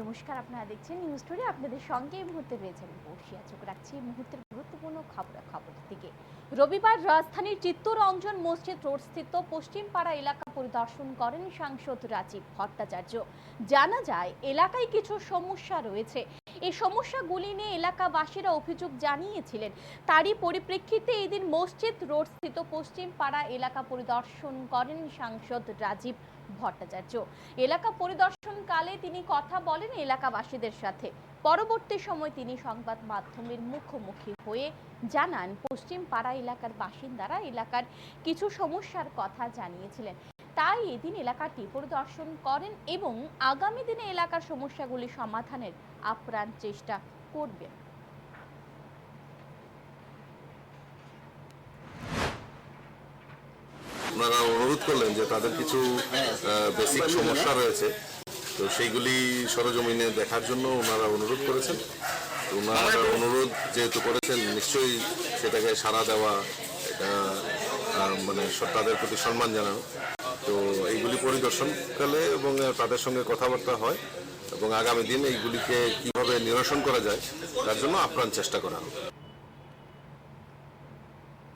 নমস্কার, আপনারা দেখছেন নিউজ স্টোরি আপনাদের সঙ্গে এই মুহূর্তে রয়েছে আমি বসিয়া চোখ রাখছি এই মুহূর্তের গুরুত্বপূর্ণ খবর খবর দিকে। রবিবার রাজধানীর চিত্তরঞ্জন মসজিদ রোড স্থিত পশ্চিমপাড়া এলাকা পরিদর্শন করেন সাংসদ রাজীব ভট্টাচার্য। জানা যায়, এলাকায় কিছু সমস্যা রয়েছে। এই সমস্যাগুলি নিয়ে এলাকাবাসীরা অভিযোগ জানিয়েছিলেন। তারই পরিপ্রেক্ষিতে এদিন মসজিদ রোড স্থিত পশ্চিমপাড়া এলাকা পরিদর্শন করেন সাংসদ রাজীব ভট্টাচার্য। এলাকা পরিদর্শনকালে তিনি কথা বলেন এলাকাবাসীদের সাথে। পরবর্তী সময় তিনি সংবাদ মাধ্যমের মুখোমুখি হয়ে জানান পশ্চিম পাড়া এলাকার বাসিন্দারা এলাকার কিছু সমস্যার কথা জানিয়েছিলেন। তাই এদিন এলাকাটি পরিদর্শন করেন এবং আগামী দিনে এলাকার সমস্যাগুলি সমাধানের আপ্রাণ চেষ্টা করবেন। ওনারা অনুরোধ করলেন যে তাদের কিছু বেসিক সমস্যা রয়েছে। তো সেইগুলি সরজমিনে দেখার জন্য ওনারা অনুরোধ করেছেন। ওনারা অনুরোধ যেহেতু করেছেন, নিশ্চয়ই সেটাকে সাড়া দেওয়া, এটা মানে তাদের প্রতি সম্মান জানানো। তো এইগুলি পরিদর্শন পরিদর্শনকালে এবং তাদের সঙ্গে কথাবার্তা হয় এবং আগামী দিন এইগুলিকে কীভাবে নিরসন করা যায়, তার জন্য আপ্রাণ চেষ্টা করা হবে।